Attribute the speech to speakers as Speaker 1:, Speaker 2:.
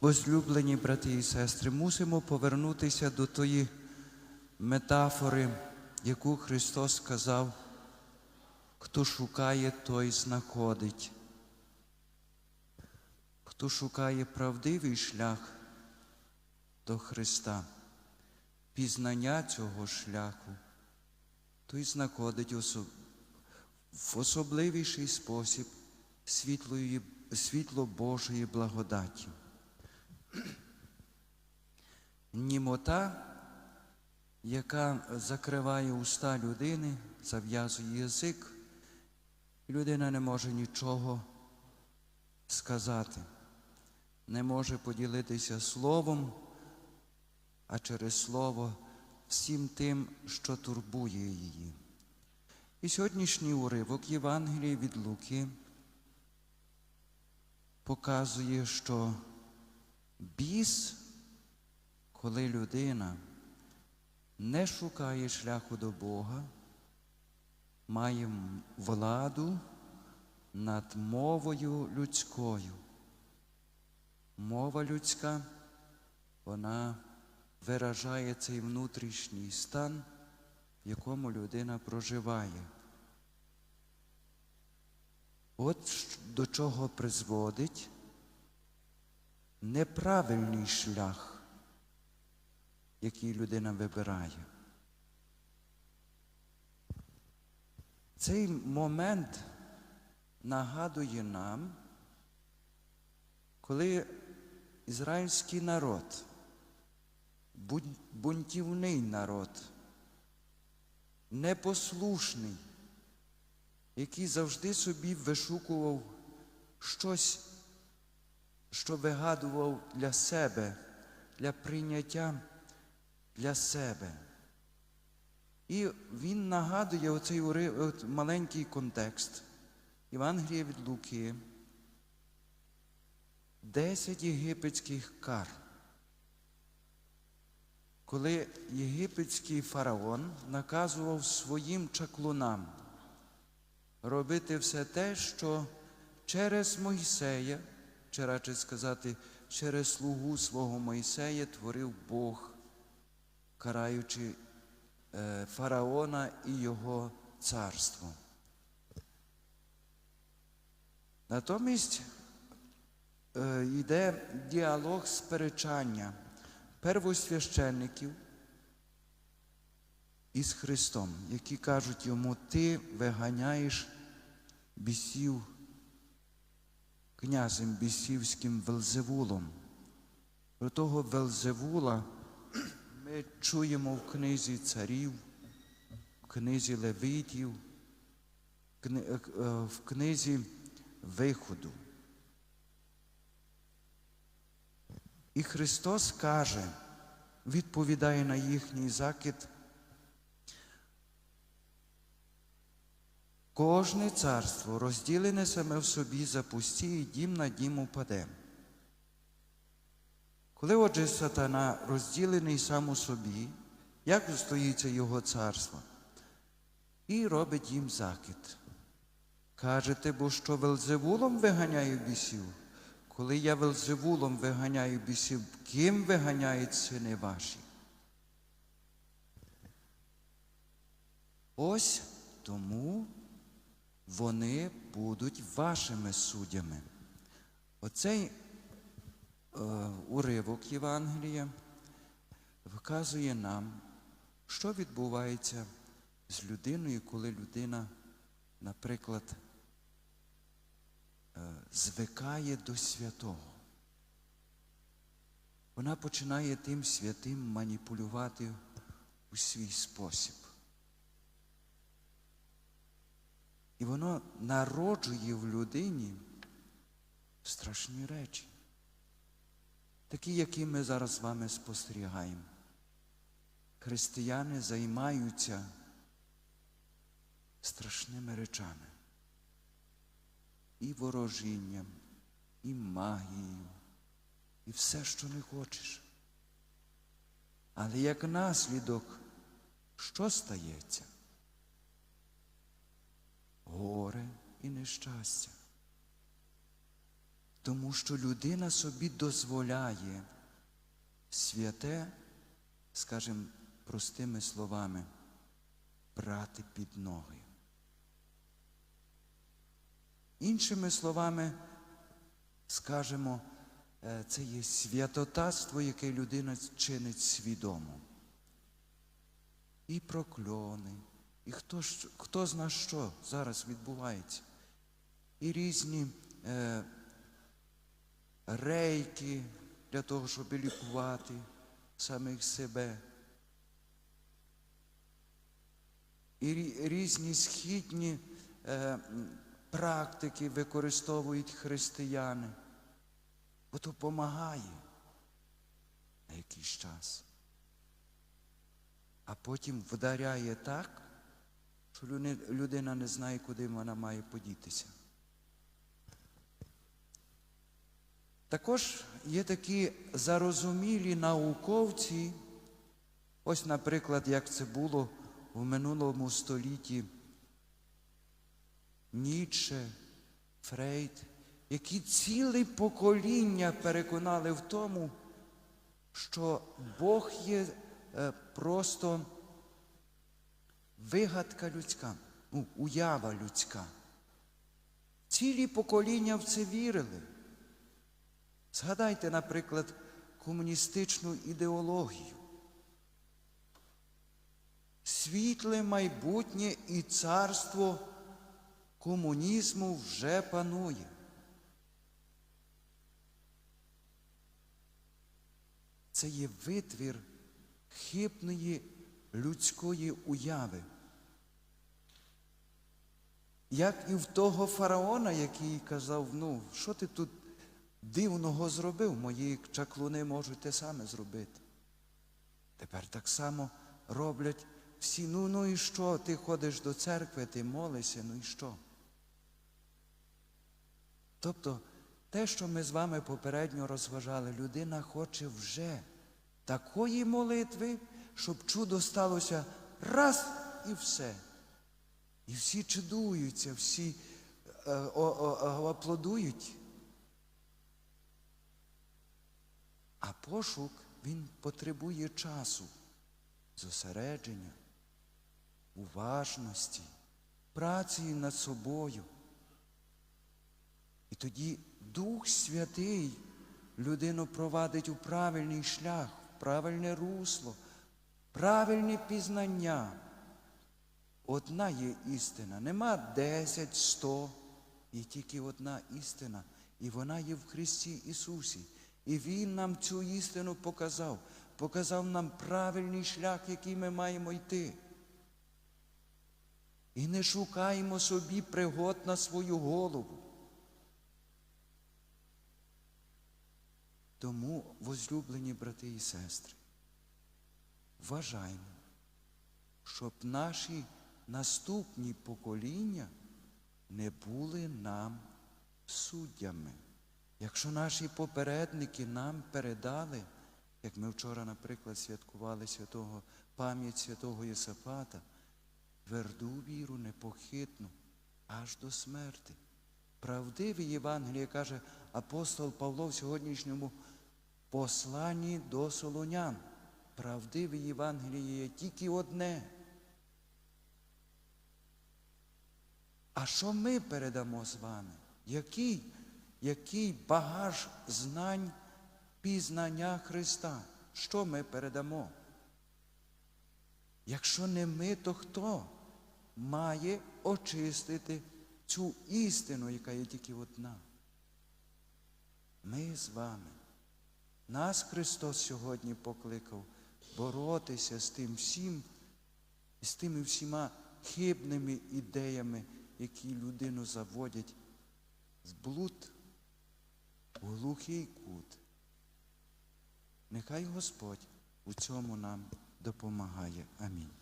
Speaker 1: Возлюблені брати і сестри, мусимо повернутися до тої метафори, яку Христос сказав, хто шукає, той знаходить. Хто шукає правдивий шлях до Христа, пізнання цього шляху, той знаходить в особливіший спосіб світлої, світло Божої благодаті. Німота, яка закриває уста людини, зав'язує язик, людина не може нічого сказати, не може поділитися словом, а через слово всім тим, що турбує її. І сьогоднішній уривок Євангелії від Луки показує, що біс, коли людина не шукає шляху до Бога, має владу над мовою людською. Мова людська, вона виражає цей внутрішній стан, в якому людина проживає. От до чого призводить неправильний шлях, який людина вибирає. Цей момент нагадує нам, коли ізраїльський народ, бунтівний народ, непослушний, який завжди собі вишукував щось, що вигадував для себе, для прийняття для себе. І він нагадує оцей маленький контекст Євангелія від Луки. Десять єгипетських кар. Коли єгипетський фараон наказував своїм чаклунам робити все те, що через Мойсея, чи радше сказати, через слугу свого Мойсея творив Бог, караючи е, фараона і його царство. Натомість е, йде діалог сперечання первосвященників із Христом, які кажуть йому, ти виганяєш бісів князем бісівським Велзевулом. Про того Велзевула ми чуємо в книзі царів, в книзі Левитів, в кни- е, е, в книзі Виходу. І Христос каже, відповідає на їхній закид, кожне царство, розділене саме в собі, запустіє, і дім на дім упаде. Коли отже сатана розділений сам у собі, як стоїться його царство? І робить їм закид. Кажете, бо що Велзевулом виганяю бісів? Коли я Велзевулом виганяю бісів, ким виганяють сини ваші? Ось тому вони будуть вашими суддями. Оцей е, уривок Євангелія вказує нам, що відбувається з людиною, коли людина, наприклад, е, звикає до святого. Вона починає тим святим маніпулювати у свій спосіб. І воно народжує в людині страшні речі, такі, які ми зараз з вами спостерігаємо. Християни займаються страшними речами. І ворожінням, і магією, і все, що не хочеш. Але як наслідок, що стається? Горе і нещастя. Тому що людина собі дозволяє святе, скажімо простими словами, брати під ноги. Іншими словами, скажемо, е, це є святотатство, яке людина чинить свідомо. І прокльони, і хто, ж- хто зна що зараз відбувається. І різні е, рейки для того, щоб лікувати самих себе. І різні східні е, практики використовують християни, бо то допомагає на якийсь час. А потім вдаряє так, що людина не знає, куди вона має подітися. Також є такі зарозумілі науковці, ось, наприклад, як це було в минулому столітті Ніцше, Фрейд, які ціле покоління переконали в тому, що Бог є е, просто вигадка людська, ну, уява людська. Цілі покоління в це вірили. Згадайте, наприклад, комуністичну ідеологію. Світле майбутнє і царство комунізму вже панує. Це є витвір хибної людської уяви. Як і в того фараона, який казав, ну, що ти тут дивного зробив, мої чаклуни можуть те саме зробити. Тепер так само роблять всі, ну, ну і що, ти ходиш до церкви, ти молишся, ну і що? Тобто, те, що ми з вами попередньо розважали, людина хоче вже такої молитви, щоб чудо сталося раз і все. І всі чудуються, всі е, о, о, аплодують. А пошук він потребує часу, зосередження, уважності, праці над собою. І тоді Дух Святий людину провадить у правильний шлях, в правильне русло, правильне пізнання. Одна є істина, нема десять, сто, є тільки одна істина, і вона є в Христі Ісусі. І Він нам цю істину показав, показав нам правильний шлях, який ми маємо йти. І не шукаємо собі пригод на свою голову. Тому, возлюблені брати і сестри, вважаймо, щоб наші наступні покоління не були нам суддями. Якщо наші попередники нам передали, як ми вчора, наприклад, святкували святого пам'ять святого Єсапата, тверду віру непохитну аж до смерти. Правдиві Євангеліє каже апостол Павло в сьогоднішньому посланні до солонян. Правдиве Євангеліє є тільки одне. А що ми передамо з вами? Який, який багаж знань пізнання Христа? Що ми передамо? Якщо не ми, то хто має очистити цю істину, яка є тільки одна? Ми з вами. Нас Христос сьогодні покликав боротися з тим всім, з тими всіма хибними ідеями, які людину заводять з блуд у глухий кут. Нехай Господь у цьому нам допомагає. Амінь.